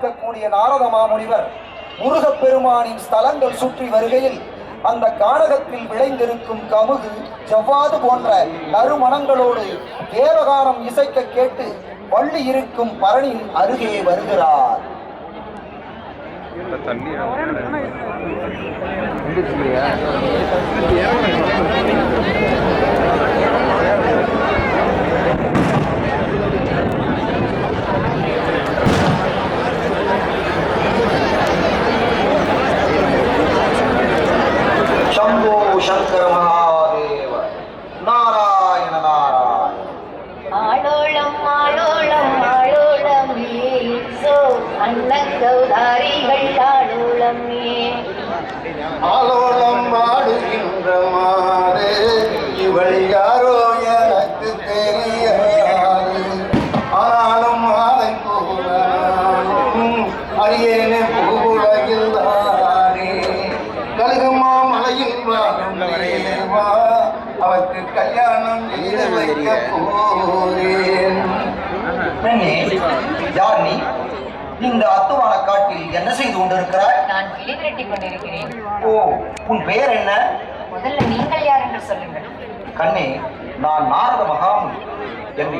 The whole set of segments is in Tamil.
இருக்கக்கூடிய நாரத மாமுனிவர் முருகப்பெருமானின் ஸ்தலங்கள் சுற்றி வருகையில் அந்த காடகத்தில் விளைந்திருக்கும் கமுகு செவ்வாது போன்ற நறுமணங்களோடு தேவகானம் இசைக்க கேட்டு வள்ளி இருக்கும் பரணியின் அருகே வருகிறார். தண்ணி சங்கர மகாதேவ. நாராயண நாராயண. ஆளோளம் ஆளோளம் ஆளோளமே சோ அன்னங்கௌதாரிகள் ஆளோளமே ஆலோலம் ஆடுகின்ற மாறு இவள் யாரோ எனக்கு தெரியாது. ஆனாலும் மாலை போல அரியேனே பூவுலகில் தானே. கழுகுமா தேவா அவருக்கு கல்யாணம் செய்து வைக்க போறேன் யார் நீ? இந்த அத்துவான காட்டில் என்ன செய்து கொண்டிருக்கிறாய்? நான் கிளி விரட்டி கொண்டிருக்கிறேன். ஓ உன் பெயர் என்ன? முதல்ல நீங்கள் யார் என்று சொல்லுங்கள். கண்ணே நான் நாரத மகாமுனி. என்னை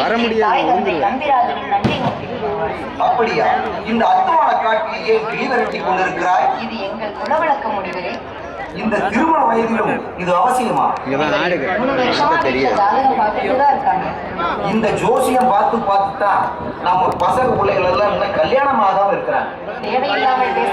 வர முடியாது அப்படியா? இந்த அத்துவான காட்டில் ஏன் கிளி விரட்டி கொண்டிருக்கிறாய்? இது எங்கள் குலவழக்க முடிவரே இந்த திருமண வயதிலும் இது அவசியமா? இந்த ஜோசியம் பார்த்து பார்த்து தான் நம்ம பசங்க பிள்ளைகள் எல்லாம் இன்னும் கல்யாணம் ஆகாம இருக்கிறாங்க. தேவையில்லாமல் பேச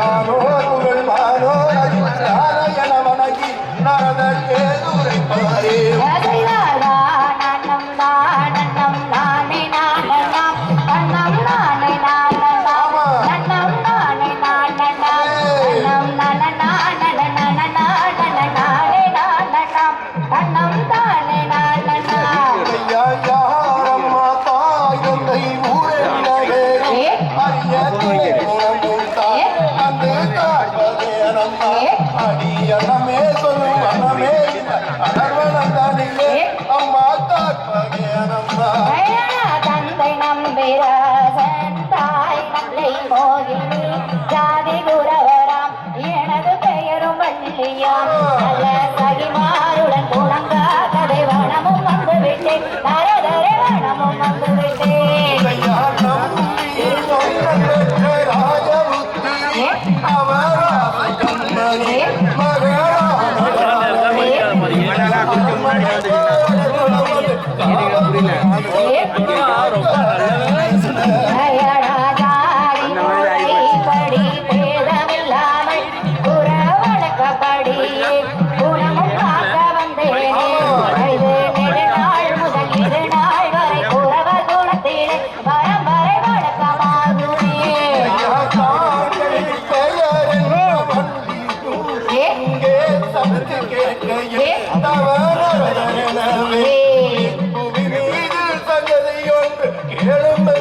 I know. Hey!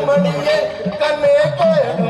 மணியே கண்ணே கோயகம்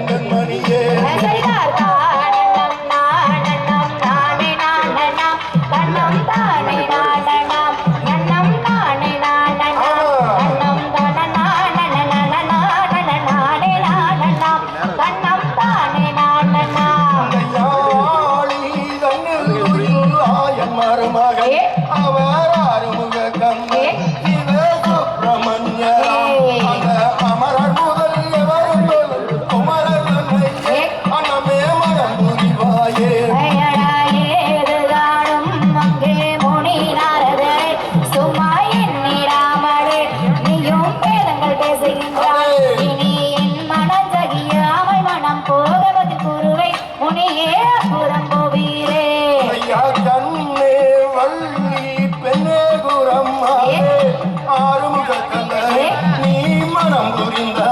linda.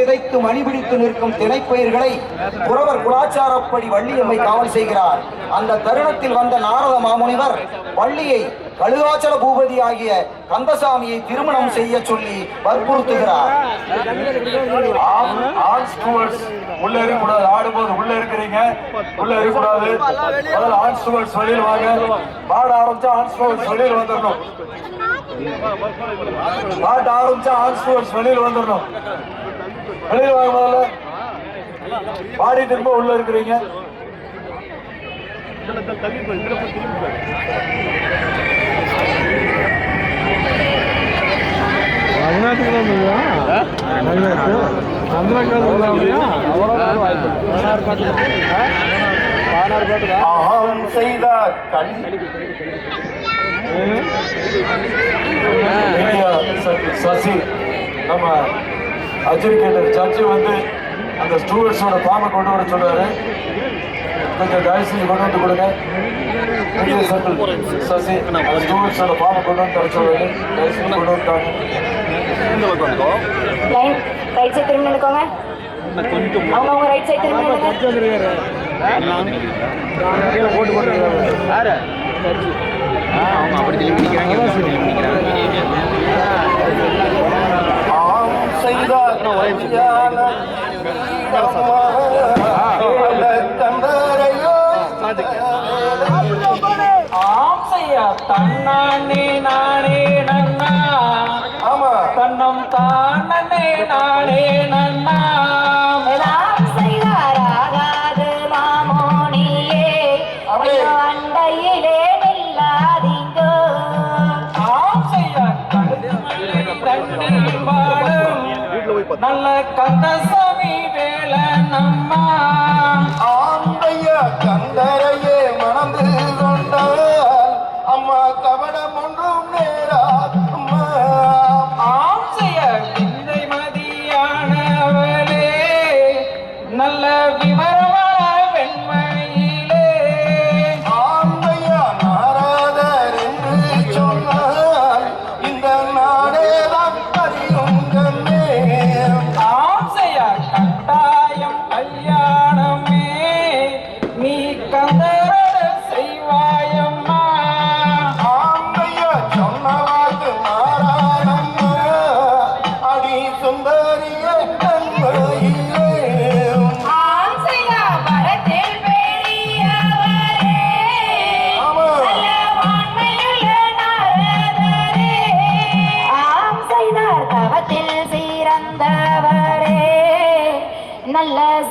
விதைத்து மணி பிடித்து நிற்கும் திணைப்பயிர்களை புறவர் குலாச்சாரப்படி வள்ளியம்மை காவல் செய்கிறார். அந்த தருணத்தில் வந்த நாரத மாமுனிவர் வள்ளியை கழுகாச்சல பூபதி ஆகிய கந்தசாமியை திருமணம் செய்ய சொல்லி வற்புறுத்துகிறார். ஆல் ஸ்டூவர்ட்ஸ் உள்ள இருக்கக்கூடாது. ஆடும்போது உள்ள இருக்கிறீங்க. உள்ள இருக்கக்கூடாது. முதல்ல ஆன் ஸ்டூவர்ட்ஸ் வெளியில் வாங்க. பாட ஆரம்பிச்சா ஆன் ஸ்டூவர்ட்ஸ் வெளியில் வந்துடணும் பாட்ட ஆரம்பிச்சா ஆன் ஸ்டூவர்ட்ஸ் வெளியில் வந்துடணும் வெளியில் வாங்க முதல்ல பாடி திரும்ப உள்ள இருக்கிறீங்க. அகம் செய்த கண். சசி நம்ம அட்ஜுடிகேட்டர் ஜட்ஜு வந்து அந்த ஸ்டூடெண்ட்ஸோட ஃபார்மை கொண்டு வர சொல்றாரு. கொஞ்சம் தயவு செஞ்சு கொண்டு வந்து கொடுங்க. பெரிய சர்க்கிள் சசி அந்த ஸ்டூடெண்ட்ஸோட ஃபார்மை கொண்டு வந்து தர சொல்றாரு. தயவு செஞ்சு கொண்டு வந்துட்டாங்க ரைட் சைடு திரும்பி நினைக்கோங்க அவங்க அவங்க ரைட் சைடு திரும்பி நினைக்கோங்க அவங்க அப்படி திரும்பி நிற்கிறாங்க தன்னானே நானே நன்னா. ஆமா. தன்னம் தானே நானே நன்னா. நல்ல கந்தசாமி வேல நம்மா. ஆந்தைய கந்தரையே மணந்து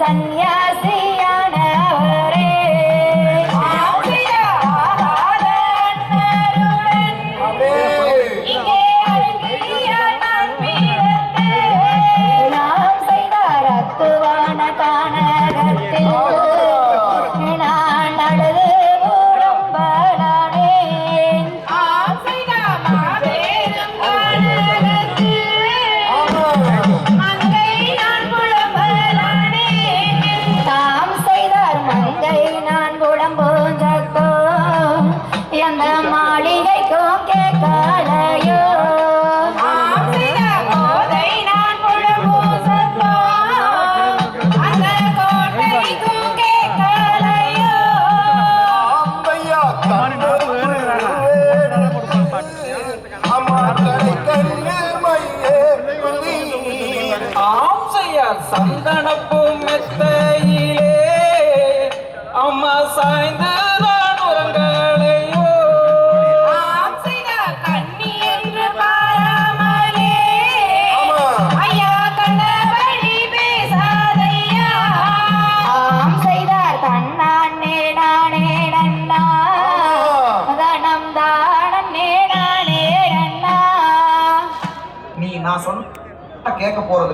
Yeah. சந்தனப்பும் மெத்தையிலே. அம்மா சாய்ந்த கேட்க போறது